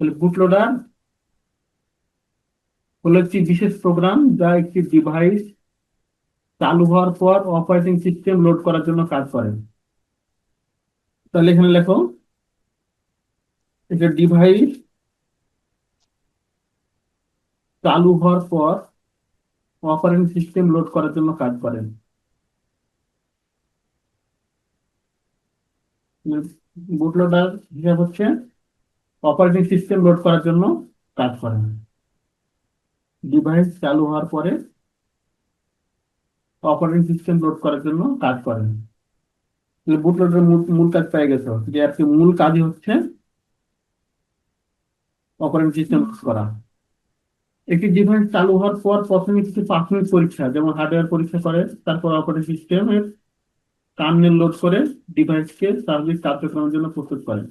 তাহলে বুটলোডার হলো একটি বিশেষ প্রোগ্রাম যা একটি ডিভাইস চালু হওয়ার পর অপারেটিং সিস্টেম লোড করার জন্য কাজ করে। তাহলে এখানে লেখো, এটা ডিভাইস চালু হওয়ার পর অপারেটিং সিস্টেম লোড করার জন্য কাজ করে। বুটলোডার হিসাব হচ্ছে অপারেটিং সিস্টেম লোড করার জন্য কাজ করে না। ডিভাইস চালু হওয়ার পরে অপারেটিং সিস্টেম লোড করার জন্য কাজ করে বুটলোডের মূল কাজ পেয়ে গেছো। যে আর মূল কাজই হচ্ছে অপারেটিং সিস্টেম করা। একটি ডিভাইস চালু হওয়ার পর প্রথমে কিছু প্রাথমিক পরীক্ষা, যেমন হার্ডওয়্যার পরীক্ষা করে, তারপর অপারেটিং সিস্টেমের কার্নেল লোড করে ডিভাইসকে সার্ভিস কার্যক্রমের জন্য প্রস্তুত করে।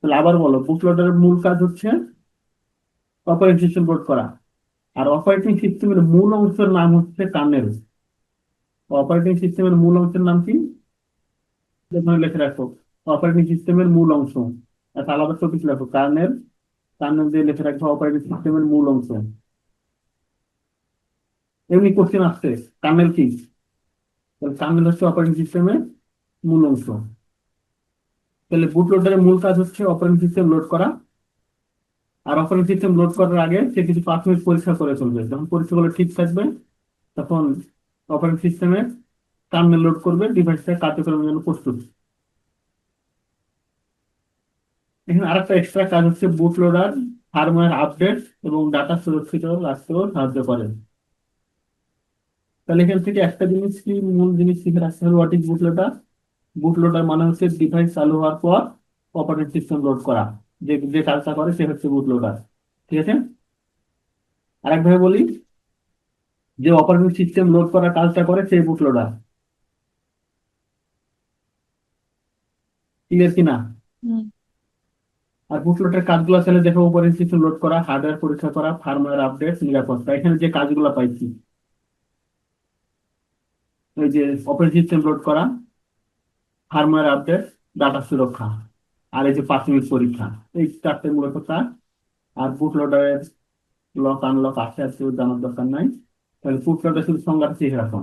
তাহলে আবার বলো বুটলোডারের মূল কাজ হচ্ছে অপারেটিং সিস্টেম লোড করা। আর অপারেটিং সিস্টেমের মূল অংশের নাম হচ্ছে কার্নেল অপারেটিং সিস্টেমের মূল অংশের নাম কি? লিখে রাখো অপারেটিং সিস্টেমের মূল অংশ। একটা আলাদা টপিক লেখো কার্নেল কার্নেল দিয়ে লিখে রাখব অপারেটিং সিস্টেমের মূল অংশ। এমনি কোশ্চেন আসছে কার্নেল কি? কার্নেল হচ্ছে অপারেটিং সিস্টেমের মূল অংশ। তাহলে বুট লোডারের মূল কাজ হচ্ছে অপারেটিং সিস্টেম লোড করা। আর অপারেটিং সিস্টেম লোড করার আগে সে কিছু প্রাথমিক পরীক্ষা করে চলবে যখন পরীক্ষাগুলো ঠিক থাকবে, তখন অপারেটিং সিস্টেমে কার্নেল লোড করবে ডিভাইসটা কার্যক্রমের জন্য প্রস্তুত। এখানে আরেকটা এক্সট্রা কাজ হচ্ছে বুট লোডার হার্ডওয়্যার আপডেট এবং ডাটা সুরক্ষিত রাখতেও সাহায্য করে। তাহলে এখান থেকে একটা জিনিস কি, মূল জিনিস শিখে রাখতে হবে what is boot loader boot loader মানে হচ্ছে ডিভাইস চালু হওয়ার পর অপারেটিং সিস্টেম লোড করা। যে যে কাজটা করে সে হচ্ছে বুট লোডার ঠিক আছে? আরেকভাবে বলি যে অপারেটিং সিস্টেম লোড করার কাজটা করে সেই বুট লোডার ক্লিয়ার কিনা? আর বুট লোডের কাজগুলো তাহলে দেখো অপারেটিং সিস্টেম লোড করা হার্ডওয়্যার পরীক্ষা করা ফার্মওয়্যার আপডেট নিরাপত্তা এখানে যে কাজগুলো পাইছি এই যে অপারেটিং সিস্টেম লোড করা ফার্মওয়্যার আপডেট ডাটা সুরক্ষা, আর এই যে প্রাথমিক পরীক্ষা, এই চারটে মূলত তার আর বুট লোডারের লক আনলক আছে আছে, জানার দরকার নাই। তাহলে লোডার শুধু সংজ্ঞাটা ঠিক রাখো।